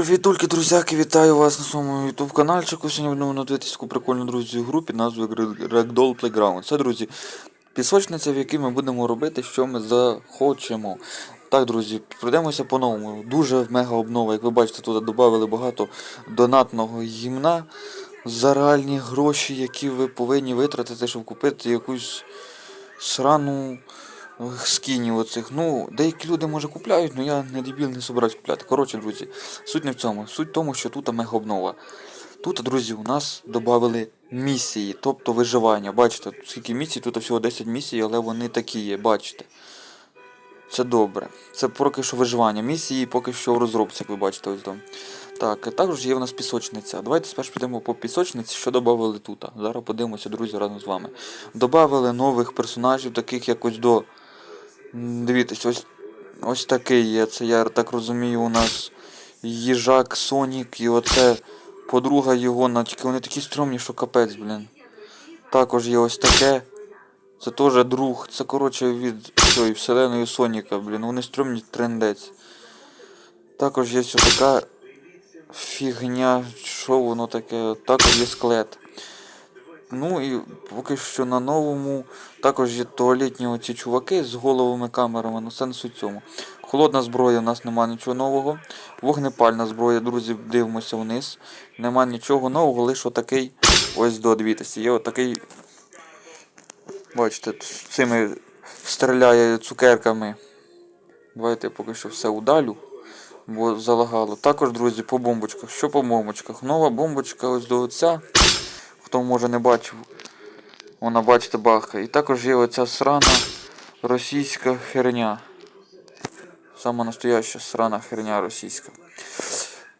Привіт, тільки друзяки, вітаю вас на своєму YouTube каналчику. Сьогодні будемо надивитися таку прикольну друзі гру під назвою Ragdoll Playground. Це, друзі, пісочниця, в якій ми будемо робити, що ми захочемо. Так, друзі, пройдемося по-новому. Дуже мега обнова. Як ви бачите, тут додали багато донатного гімна за реальні гроші, які ви повинні витратити, щоб купити якусь срану скінів оцих. Ну, деякі люди може купляють, але я не дебіл не собираюсь купляти. Коротше, друзі, суть не в цьому. Суть в тому, що тут мега обнова. Тут, друзі, у нас додали місії, тобто виживання. Бачите, скільки місій, тут всього 10 місій, але вони такі є, бачите. Це добре. Це поки що виживання. Місії поки що в розробці, як ви бачите, ось там. Так, також є в нас пісочниця. Давайте спершу підемо по пісочниці, що додали тут. Зараз подивимося, друзі, разом з вами. Добавили нових персонажів, таких як ось до. Дивіться, ось, ось такий є. Це я так розумію, у нас їжак Сонік і оце подруга його, на- тільки вони такі стрьомні, що капець, блін. Також є ось таке. Це теж друг. Це коротше від цієї вселеної Соніка, блін. Вони стрьомні трендець. Також є ось така фігня, що воно таке. Також є склет. Ну і поки що на новому також є туалетні оці чуваки з головими камерами, ну суть цьому. Холодна зброя, у нас немає нічого нового. Вогнепальна зброя, друзі, дивимося вниз. Нема нічого нового, лише отакий. Ось до дивіться. Є отакий. Бачите, з цими стріляє цукерками. Давайте я поки що все удалю, бо залагало. Також, друзі, по бомбочках. Що по бомбочках? Нова бомбочка ось до оця. Хто може не бачив, вона бачите бахає. І також є оця срана російська херня. Сама настояща срана херня російська.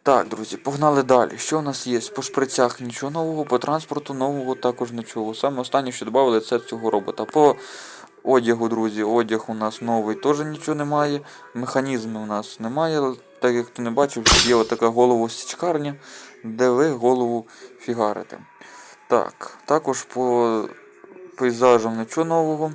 Так, друзі, погнали далі. Що у нас є? По шприцях нічого нового, по транспорту нового також нічого. Саме останнє, що додали, це цього робота. По одягу, друзі, одяг у нас новий, теж нічого немає. Механізми у нас немає. Так як хто не бачив, є отака головосічкарня, де ви голову фігарите. Так, також по пейзажам нічого нового.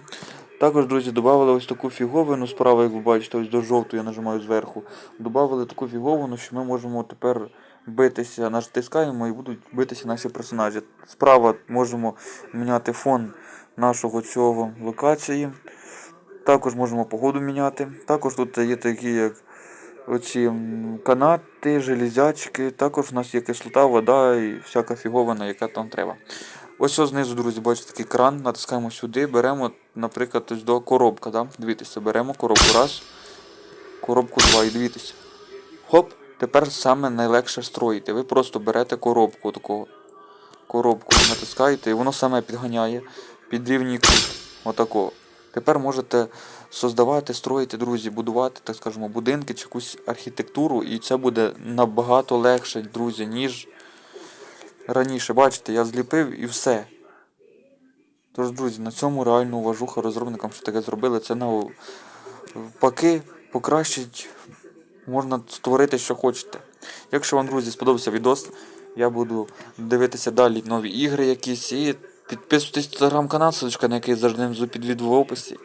Також, друзі, додали ось таку фіговину справа, як ви бачите, ось до жовту я нажимаю зверху. Додали таку фіговину, що ми можемо тепер битися, натискаємо і будуть битися наші персонажі. Справа можемо міняти фон нашого цього локації. Також можемо погоду міняти. Також тут є такі, як оці канати, железячки. Також у нас є кислота, вода і всяка фіговина, яка там треба. Ось ось знизу, друзі, бачите такий кран, натискаємо сюди, беремо, наприклад, ось до коробка. Да? Дивіться, беремо коробку раз, коробку два і дивіться. Хоп, тепер саме найлегше строїти. Ви просто берете коробку такого. Коробку натискаєте і воно саме підганяє під рівній кут. Отакого. Тепер можете создавати, строїти, друзі, будувати, так скажемо, будинки чи якусь архітектуру, і це буде набагато легше, друзі, ніж раніше. Бачите, я зліпив і все. Тож, друзі, на цьому реально уважуха розробникам, що таке зробили, це навпаки покращить, можна створити, що хочете. Якщо вам, друзі, сподобався відос, я буду дивитися далі нові ігри якісь і підписуйтесь на телеграм-канал, ссылочка на який завжди внизу під відео в описі.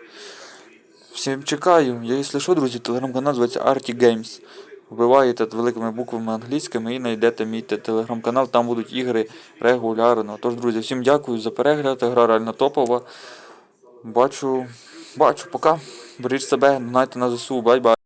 Всім чекаю. Я, якщо що, друзі, телеграм-канал називається Arty Games. Вбиваєте великими буквами англійськими і знайдете мій телеграм-канал, там будуть ігри регулярно. Тож, друзі, всім дякую за перегляд. Гра реально топова. Бачу, бачу, пока. Беріть себе, донайте на ЗСУ, бай-бай.